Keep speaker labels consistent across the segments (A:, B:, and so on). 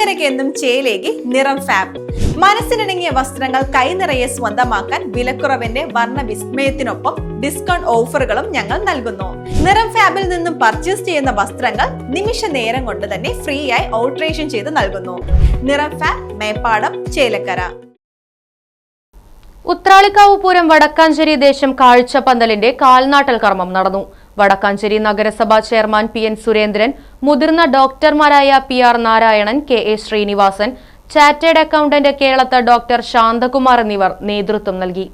A: ചേലക്കരയ്ക്ക് ചേലേക്ക് ചേലേകി നിറം ഫാബ് മനസ്സിനിണങ്ങിയ വസ്ത്രങ്ങൾ കൈനിറയെ സ്വന്തമാക്കാൻ വിലക്കുറവിന്റെ വർണ വിസ്മയത്തിനൊപ്പം ഡിസ്കൗണ്ട് ഓഫറുകളും ഞങ്ങൾ നൽകുന്നു. നിറം ഫാബിൽ നിന്നും പർച്ചേസ് ചെയ്യുന്ന വസ്ത്രങ്ങൾ നിമിഷ നേരം കൊണ്ട് തന്നെ ഫ്രീ ആയി ഓൾട്രേഷൻ ചെയ്ത് നൽകുന്നു. നിറം ഫാബ് മേപ്പാടം ചേലക്കര.
B: ഉത്രാളിക്കാവ് പൂരം വടക്കാഞ്ചേരി ദേശം കാഴ്ചപ്പന്തലിന്റെ കാൽനാട്ടൽ കർമ്മം നടന്നു. വടക്കാഞ്ചേരി നഗരസഭാ ചെയർമാൻ പി എൻ സുരേന്ദ്രൻ മുതിർന്ന ഡോക്ടർമാരായ P R Narayanan K A Sreenivasan ചാറ്റേഡ് accountant കേരളത്ത് ഡോക്ടർ ശാന്തകുമാർ എന്നിവർ നേതൃത്വം നൽകി.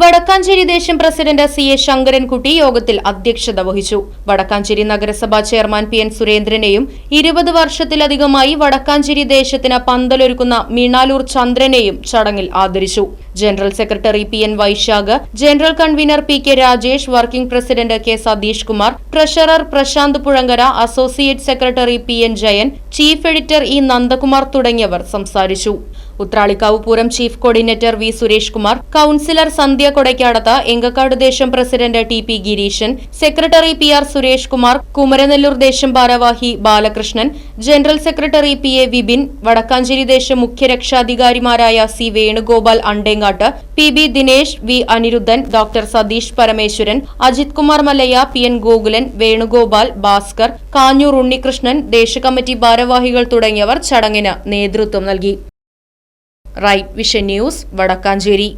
B: വടക്കാഞ്ചേരി ദേശം പ്രസിഡന്റ് സി എ ശങ്കരൻകുട്ടി യോഗത്തിൽ അധ്യക്ഷത വഹിച്ചു. വടക്കാഞ്ചേരി നഗരസഭാ ചെയർമാൻ പി എൻ സുരേന്ദ്രനെയും ഇരുപത് വർഷത്തിലധികമായി വടക്കാഞ്ചേരി ദേശത്തിന് പന്തലൊരുക്കുന്ന മീണാലൂർ ചന്ദ്രനെയും ചടങ്ങിൽ ആദരിച്ചു. General secretary P N Vaisakh general convener P K Rajesh working president K Satheesh Kumar treasurer Prashanth Puzhankara associate secretary P N Jayan chief editor E Nandakumar തുടങ്ങിയവർ സംസാരിച്ചു. Uthralikkavu Pooram chief coordinator V Suresh Kumar councillor Sandhya Kodaykkadath Engakkad ദേശം president T P Gireesan secretary P R Suresh Kumar Kumaranellur ദേശം ഭാരവാഹി Balakrishnan general secretary P A Vipin Vadakkanchery ദേശം മുഖ്യരക്ഷാധികാരിമാരായ C Venugopal Andengattu P B Dinesh V Anirudhan doctor Satheesh Parameswaran Ajith Kumar Mallayya P N Gokulan Venugopal Bhaskar Kanjoor Unnikrishnan ദേശകമ്മിറ്റി ഭാരവാഹികൾ തുടങ്ങിയവർ ചടങ്ങിന് നേതൃത്വം നൽകി. Right vision news Vadakkanchery.